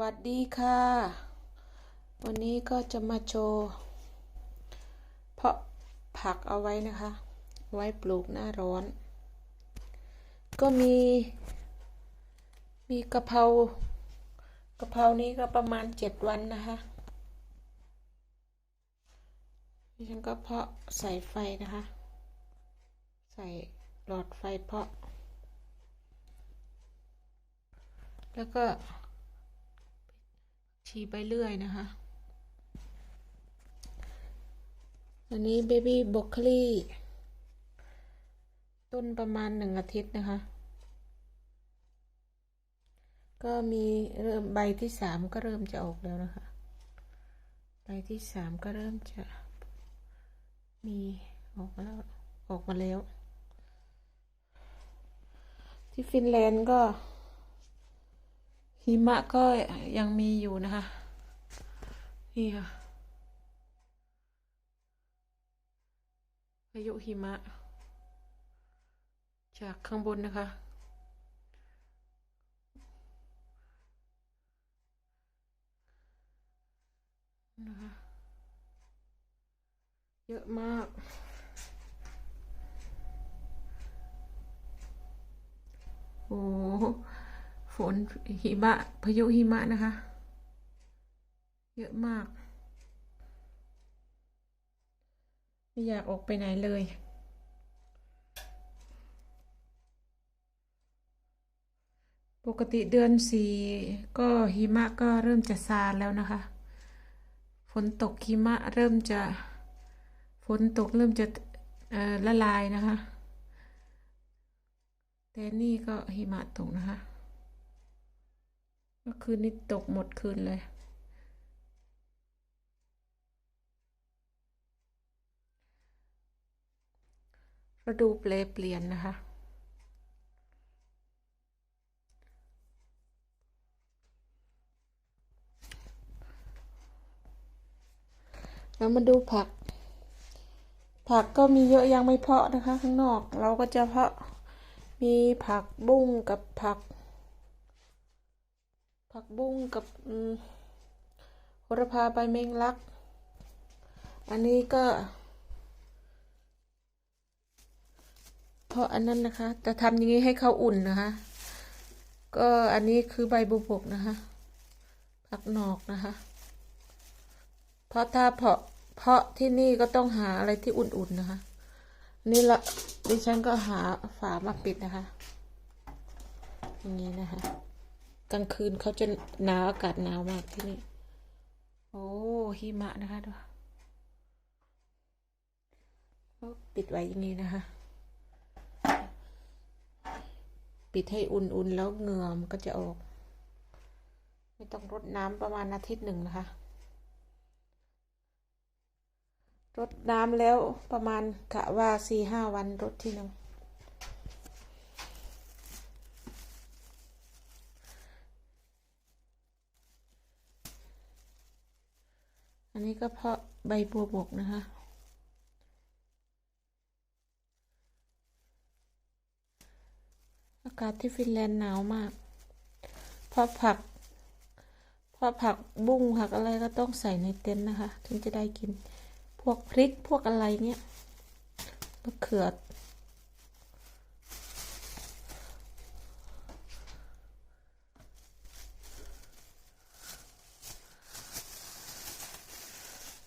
วัสดีค่ะ วันนี้ก็จะมาโชว์เพาะผักเอาไว้นะคะ ไว้ปลูกหน้าร้อน ก็มี มีกะเพรากะเพรานี้ก็ประมาณเจ็ดวันนะคะดิฉันก็เพาะใส่ไฟนะคะ ใส่หลอดไฟเพาะ แล้วก็ ชีไปเรื่อยนะคะอันนี้เบบี้บ o อก c ลีต้นประมาณหนึ่งอาทิตย์นะคะ ก็มีเริ่มใบที่สามก็เริ่มจะออกแล้วนะคะ ใบที่สามก็เริ่มจะมีออกมาแล้วออกมาแล้ว ที่ฟินแลนด์ก็ หิมะก็ยังมีอยู่นะคะ นี่ค่ะพายุหิมะ จากข้างบนนะคะ นะคะ เยอะมากโอ้ ฝนหิมะพายุหิมะนะคะ เยอะมาก ไม่อยากออกไปไหนเลยปกติเดือนสี่ก็หิมะก็เริ่มจะซาแล้วนะคะ ฝนตกหิมะเริ่มจะฝนตกเริ่มจะละลายนะคะ แต่นี่ก็หิมะตกนะคะ เมื่อคืนนี้ตกหมดคืนเลย ฤดูเปลเปลี่ยนนะคะแล้วมาดูผัก ผักก็มีเยอะยังไม่เพาะนะคะ ข้างนอก เราก็จะเพาะมีผักบุ้งกับผัก ผักบุ้งกับโหระพาใบเมงลัก อันนี้ก็เพราะอันนั้นนะคะจะทำอย่างนี้ให้เขาอุ่นนะคะ ก็อันนี้คือใบบุบกนะคะ ผักหนอกนะคะ เพราะถ้าเพาะเพาะที่นี่ก็ต้องหาอะไรที่อุ่นๆนะคะ นี่ละดิฉันก็หาฝามาปิดนะคะ อย่างนี้นะคะ กลางคืนเขาจะหนาวอากาศหนาวมากที่นี่ โอ้หิมะนะคะดูปิดไว้อย่างนี้นะคะ ปิดให้อุ่นๆแล้วเงื่อมก็จะออก ไม่ต้องรดน้ำประมาณอาทิตย์หนึ่งนะคะรดน้ำแล้วประมาณกะว่าสี่ห้าวันรดทีหนึ่ง อันนี้ก็เพาะใบบัวบกนะคะ อากาศที่ฟินแลนด์หนาวมาก เพราะผัก เพราะผักบุ้งผักอะไรก็ต้องใส่ในเต็นท์นะคะ ถึงจะได้กิน พวกพริกพวกอะไรเนี้ยมะเขือ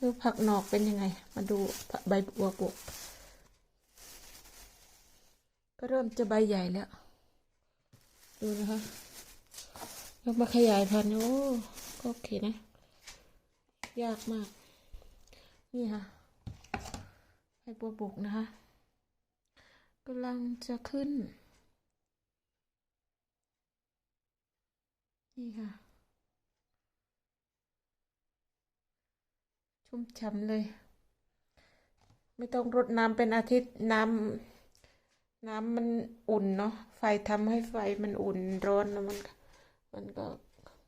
ดูผักหนอกเป็นยังไง มาดูใบบัวบกก็เริ่มจะใบใหญ่แล้ว ดูนะคะยกมาขยายพันธุ์โอ้ก็โอเคนะ ยากมาก นี่ค่ะใบบัวบกนะคะกำลังจะขึ้น นี่ค่ะ ชุ่มฉ่ำเลย ไม่ต้องรดน้ำเป็นอาทิตย์น้ำน้ำมันอุ่นเนาะไฟทำให้ไฟมันอุ่นร้อนแล้วมัน มันก็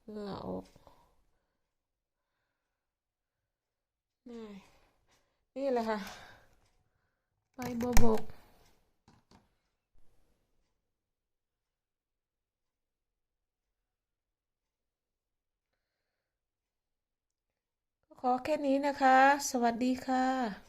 เหงื่อออกนี่แหละค่ะใบบัวบก อแค่นี้นะคะ สวัสดีค่ะ